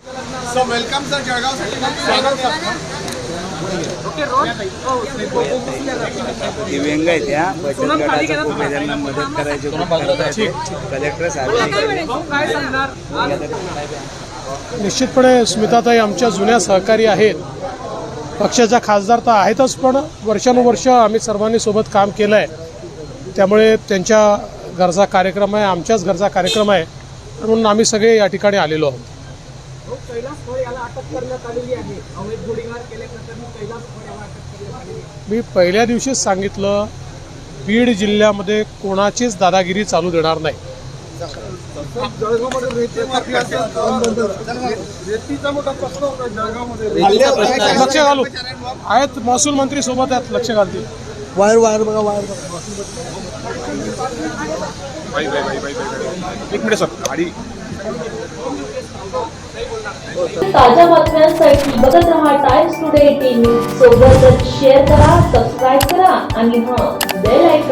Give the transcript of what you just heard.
So welcome sir. जळगावसाठी स्वागत करतो ही व्यंग आहे त्या बचत गटाच्या उमेदवारांना मदत करायची खूप. कलेक्टर साहेब निश्चितपणे स्मिताताई आमच्या जुन्या सहकारी आहेत. पक्षाच्या खासदार तर आहेतच पण वर्षानुवर्ष आम्ही सर्वांनी सोबत काम केलं आहे त्यामुळे त्यांच्या घरचा कार्यक्रम आहे आमच्याच घरचा कार्यक्रम आहे म्हणून आम्ही सगळे या ठिकाणी आलेलो आहोत. मी पहिल्या दिवशीच सांगितलं बीड जिल्ह्यामध्ये कोणाचीच दादागिरी चालू देणार नाही. लक्ष घालू. आहेत महसूल मंत्री सोबत आहेत लक्ष घालतील. वायर वायर बघा वायर बघा. एक मिनिट सर. गाडी. ताज्या बातम्यांसाठी बघत रहा टाइम्स टुडे टीव्ही सोबतच शेअर करा सबस्क्राईब करा आणि हां बेल आयकॉन